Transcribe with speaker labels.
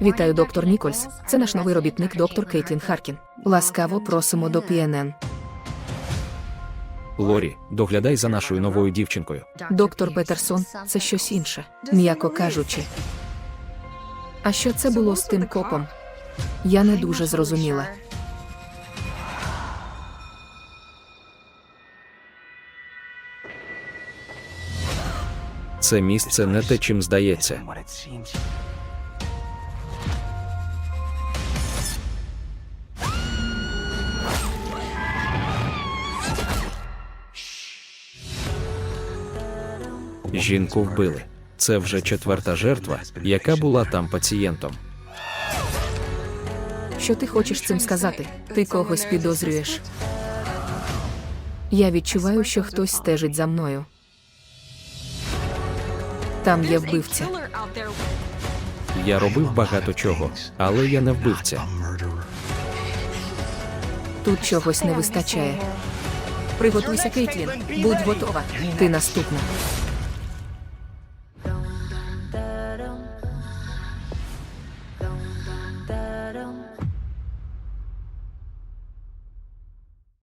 Speaker 1: Вітаю, доктор Нікольс. Це наш новий робітник, доктор Кейтлін Харкін. Ласкаво просимо до PNN.
Speaker 2: Лорі, доглядай за нашою новою дівчинкою.
Speaker 1: Доктор Петерсон це щось інше, м'яко кажучи. А що це було з тим копом? Я не дуже зрозуміла.
Speaker 2: Це місце не те, чим здається. Жінку вбили. Це вже четверта жертва, яка була там пацієнтом.
Speaker 1: Що ти хочеш цим сказати? Ти когось підозрюєш. Я відчуваю, що хтось стежить за мною. Там є вбивця.
Speaker 2: Я робив багато чого, але я не вбивця.
Speaker 1: Тут чогось не вистачає. Приготуйся, Кейтлін. Будь готова. Ти наступна.